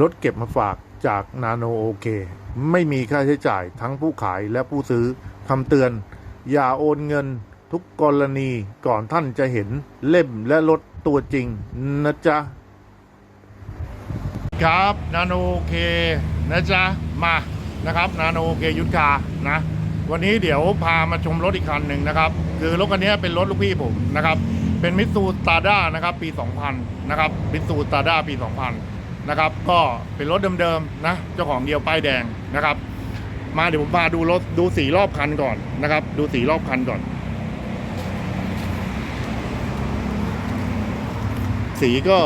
รถเก็บมาฝากจากนาโนโอเค ไม่มีค่าใช้จ่ายทั้งผู้ขายและผู้ซื้อคำเตือน อย่าโอนเงินทุกกรณีก่อนท่านจะเห็นเล่มและรถตัวจริงนะจ๊ะ ครับนาโนโอเคนะจ๊ะ มานะครับนาโนโอเคยุทธกานะ วันนี้เดี๋ยวพามาชมรถอีกคันหนึ่งนะครับ คือรถคันนี้เป็นรถลูกพี่ผมนะครับ เป็นมิตซูตาร์ด้านะครับปี 2000 นะครับมิตซูตาร์ด้าปี 2000 นะครับ ก็เป็นรถเดิมๆนะเจ้าของเดียวป้ายแดงนะครับ มาเดี๋ยวผมพาดูรถดูสีรอบคันก่อนนะครับ ดูสีรอบคันก่อน สีก็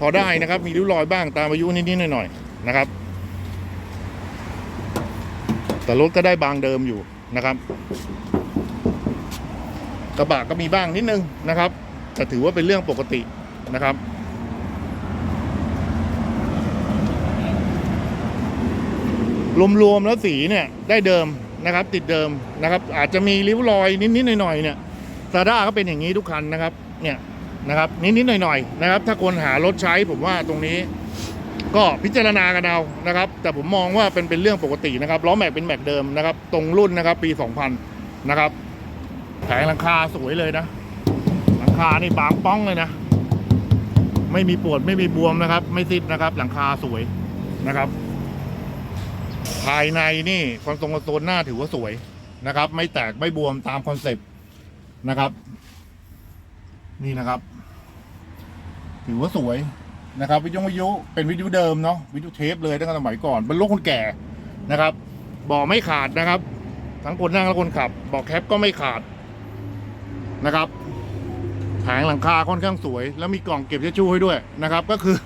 พอได้นะครับ มีริ้วรอยบ้างตามอายุนิดๆหน่อยๆนะครับ แต่รถก็ได้บางเดิมอยู่นะครับกระบะก็มีบ้างนิดนึงนะครับแต่ถือว่าเป็นเรื่องปกตินะครับ รวมๆแล้วสีเนี่ยได้เดิมนะครับ ติดเดิมนะครับ อาจจะมีริ้วรอยนิดๆหน่อยๆเนี่ยซาด้าก็เป็นอย่างนี้ทุกคันนะครับ เนี่ยนะครับนิดๆหน่อยๆนะครับ ถ้าคนหารถใช้ผมว่าตรงนี้ ก็พิจารณากันเอานะครับ แต่ผมมองว่าเป็นเป็นเรื่องปกตินะครับล้อแม็กเป็นแม็กเดิมนะครับ ตรงรุ่นนะครับ ปี 2000 นะครับแผงหลังคาสวยเลยนะ หลังคานี่บางป้องเลยนะ ไม่มีปวดไม่มีบวมนะครับ ไม่ซิดนะครับ หลังคาสวยนะครับ ภายในนี่คอนโซลคอนโซลหน้าถือว่าสวยนะครับ ไม่แตกไม่บวมตามคอนเซปต์นะครับ นี่นะครับ ถือว่าสวยนะครับ วิทยุวิทยุเป็นวิทยุเดิมเนาะวิทยุเทปเลยตั้งแต่สมัยก่อนเป็นรถคนแก่นะครับเบอไม่ขาดนะครับ ทั้งคนนั่งและคนขับเบอแคปก็ไม่ขาดนะครับแผงหลังคาค่อนข้างสวย แล้วมีกล่องเก็บเช็ดชู่ให้ด้วยนะครับ ก็คือ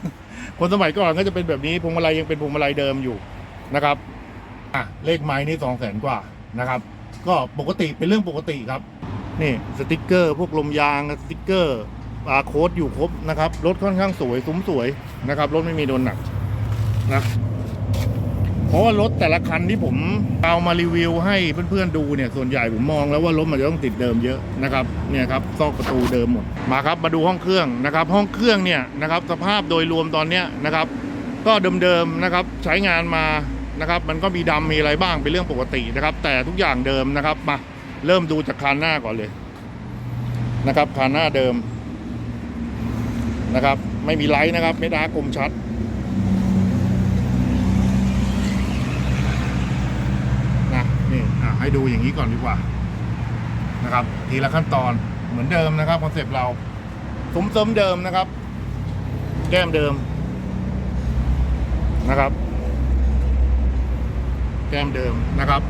คนสมัยก่อนก็จะเป็นแบบนี้พวงมาลัยยังเป็นพวงมาลัยเดิมอยู่นะครับ อะเลขไม้นี่สองแสนกว่านะครับ ก็ปกติเป็นเรื่องปกติครับ นี่สติกเกอร์ พวกลมยางสติกเกอร์บาร์โค้ดอยู่ครบนะครับรถค่อนข้างสวยซุ้มสวยนะครับรถไม่มีโดนหนักนะเพราะว่ารถแต่ละคันที่ผมเอามารีวิวให้เพื่อนๆดูเนี่ยส่วนใหญ่ผมมองแล้วว่ารถมันจะต้องติดเดิมเยอะนะครับเนี่ยครับซอกประตูเดิมหมดมาครับมาดูห้องเครื่องนะครับ ห้องเครื่องเนี่ยนะครับสภาพโดยรวมตอนเนี้ยนะครับ ก็เดิมๆนะครับใช้งานมา นะครับ มันก็มีดำมีอะไรบ้างเป็นเรื่องปกตินะครับ แต่ทุกอย่างเดิมนะครับมาเริ่มดูจากคันหน้าก่อนเลยนะครับคันหน้าเดิมนะครับ ไม่มีไลท์นะครับ ไม่ดาร์กคมชัดนะนี่อะให้ดูอย่างนี้ก่อนดีกว่านะครับ ทีละขั้นตอนเหมือนเดิมนะครับคอนเซปต์เราซุ้มเสริมเดิมนะครับ แก้มเดิมนะครับ แก้มเดิมนะครับ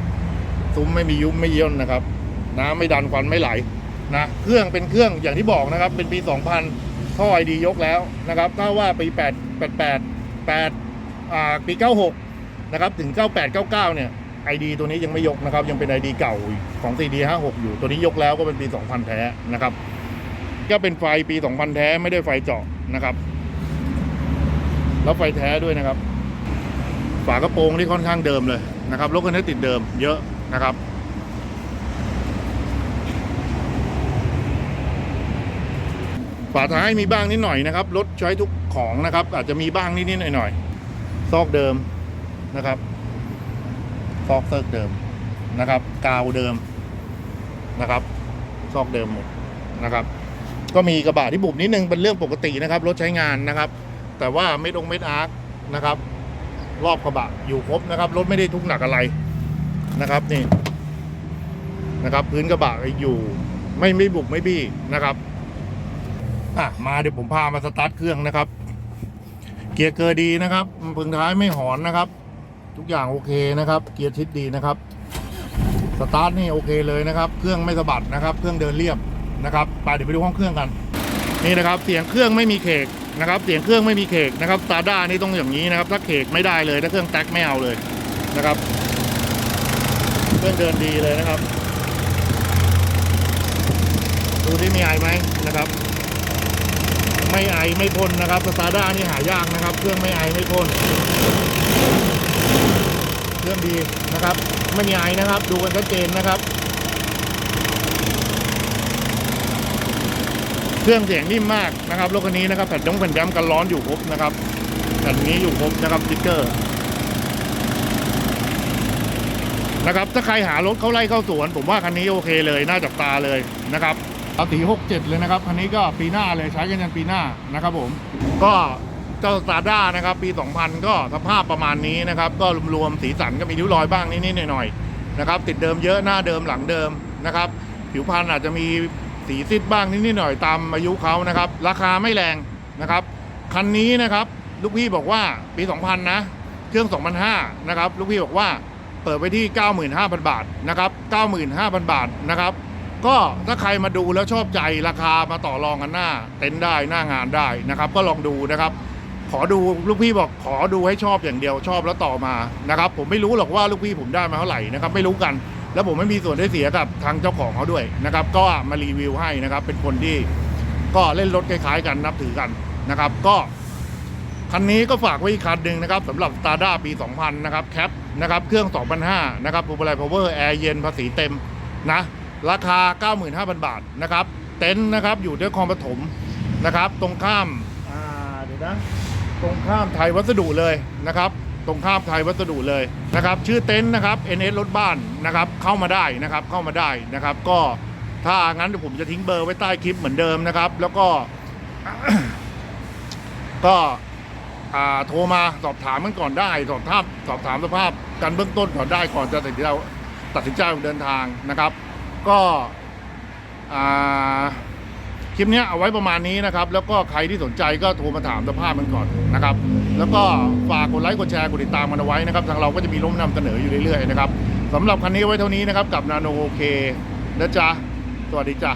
ซุ้มไม่มียุบไม่ย่นนะครับ น้ำไม่ดันควันไม่ไหลนะเครื่องเป็นเครื่องอย่างที่บอกนะครับ เป็นปี 2000 ท่อไอดียกแล้วนะครับถ้าว่าปี 8 88 8อ่าปี 96 นะครับ ถึง 98 99 เนี่ย ID ตัวนี้ยังไม่ยกนะครับ ยังเป็น ID เก่าของ CD 56 อยู่ตัวนี้ยกแล้วก็เป็นปี 2000 แท้นะครับ ก็เป็นไฟปี 2000 แท้ไม่ได้ไฟเจาะนะครับ แล้วไฟแท้ด้วยนะครับ ฝากระโปรงที่ค่อนข้างเดิมเลย นะครับรถคันนี้ติดเดิมเยอะนะครับฝาท้ายมีบ้างนิดหน่อยนะครับรถใช้ทุกของนะครับ อาจจะมีบ้างนิดๆหน่อยๆซอกเดิมนะครับ ซอกเซิร์กเดิมนะครับ กาวเดิมนะครับ ซอกเดิมหมดนะครับ ก็มีกระบะที่บุบนิดนึงเป็นเรื่องปกตินะครับ รถใช้งานนะครับ แต่ว่าไม่ตรงเม็ดอาร์คนะครับ รอบกระบะอยู่ครบนะครับ รถไม่ได้ทุกหนักอะไรนะครับนี่นะครับพื้นกระบะอยู่ไม่ไม่บุบไม่บี้นะครับอะมาเดี๋ยวผมพามาสตาร์ทเครื่องนะครับ เกียร์เกอร์ดีนะครับพึงท้ายไม่หอนนะครับ ทุกอย่างโอเคนะครับ เกียร์ชิดดีนะครับ สตาร์ทนี่โอเคเลยนะครับ เครื่องไม่สะบัดนะครับ เครื่องเดินเรียบนะครับไปเดี๋ยวไปดูห้องเครื่องกัน นี่นะครับ เสียงเครื่องไม่มีเคก นะครับ เสียงเครื่องไม่มีเคกนะครับสตาร์ด้านี่ต้องอย่างนี้นะครับ ถ้าเคกไม่ได้เลย ถ้าเครื่องแท็กไม่เอาเลยนะครับ เครื่องเดินดีเลยนะครับ ดูที่มีไอไหมนะครับ ไม่ไอไม่พ่นนะครับสตาร์ด้านี่หายากนะครับ เครื่องไม่ไอไม่พ่นเครื่องดีนะครับ ไม่มีไอนะครับ ดูกันชัดเจนนะครับ เครื่องเสียงนิ่มมากนะครับรถคันนี้นะครับแผ่นยงแผ่นย้ำกันร้อนอยู่ครบนะครับแผ่นนี้อยู่ครบนะครับสติ๊กเกอร์นะครับถ้าใครหารถเขาไล่เข้าสวน ผมว่าคันนี้โอเคเลยน่าจับตาเลยนะครับเอาสี67เลยนะครับคันนี้ก็ปีหน้าเลยใช้กันยันปีหน้านะครับผมก็เจ้าซาด้านะครับปี 2000 ก็สภาพประมาณนี้นะครับ ก็รวมๆสีสันก็มีริ้วรอยบ้างนิดๆหน่อยๆนะครับ ติดเดิมเยอะหน้าเดิมหลังเดิมนะครับ ผิวพรรณอาจจะมี สีซิดบ้างนิดๆหน่อยตามอายุเขานะครับ ราคาไม่แรงนะครับ คันนี้นะครับ ลูกพี่บอกว่าปี 2000 นะ เครื่อง 2005 นะครับ ลูกพี่บอกว่าเปิดไปที่ 95,000 บาทนะครับ 95,000 บาทนะครับ ก็ถ้าใครมาดูแล้วชอบใจราคามาต่อรองกันหน้า เต็นท์ได้หน้างานได้นะครับ ก็ลองดูนะครับ ขอดูลูกพี่บอกขอดูให้ชอบอย่างเดียวชอบแล้วต่อมานะครับ ผมไม่รู้หรอกว่าลูกพี่ผมได้มาเท่าไหร่นะครับ ไม่รู้กัน แล้วผมไม่มีส่วนได้เสียกับทางเจ้าของเขาด้วยนะครับ ก็มารีวิวให้นะครับ เป็นคนที่ก็เล่นรถคล้ายๆกันนับถือกันนะครับ ก็คันนี้ก็ฝากไว้อีกคันหนึ่งนะครับสำหรับ s t a r d a ปี 2000 นะครับแคปนะครับเครื่อง 2005 นะครับ p o p u l a r Power แอร์เย็นภาษีเต็มนะ ราคา 95,000 บาทนะครับ เต็นท์นะครับอยู่ที่คลองปฐมนะครับ ตรงข้ามอ่าเดี๋ยวนะ ตรงข้ามไทยวัสดุเลยนะครับ ตรงข้ามไทยวัสดุเลยนะครับ ชื่อเต็นท์นะครับ NS รถบ้านนะครับ เข้ามาได้นะครับ เข้ามาได้นะครับ ก็ถ้างั้นเดี๋ยวผมจะทิ้งเบอร์ไว้ใต้คลิปเหมือนเดิมนะครับ แล้วก็ ก็โทรมาสอบถามกันก่อนได้ สอบถามสอบถามสภาพกันเบื้องต้นก่อนได้ก่อนจะตัดสินใจตัดสินใจเดินทางนะครับ ก็อ่า คลิปนี้เอาไว้ประมาณนี้นะครับ แล้วก็ใครที่สนใจก็โทรมาถามสภาพมันก่อนนะครับ แล้วก็ฝากกดไลค์กดแชร์กดติดตามมันเอาไว้นะครับ ทางเราก็จะมีร่มนำเสนออยู่เรื่อยๆนะครับสำหรับคันนี้ไว้เท่านี้นะครับกับนาโนโอเคนะจ๊ะสวัสดีจ้ะ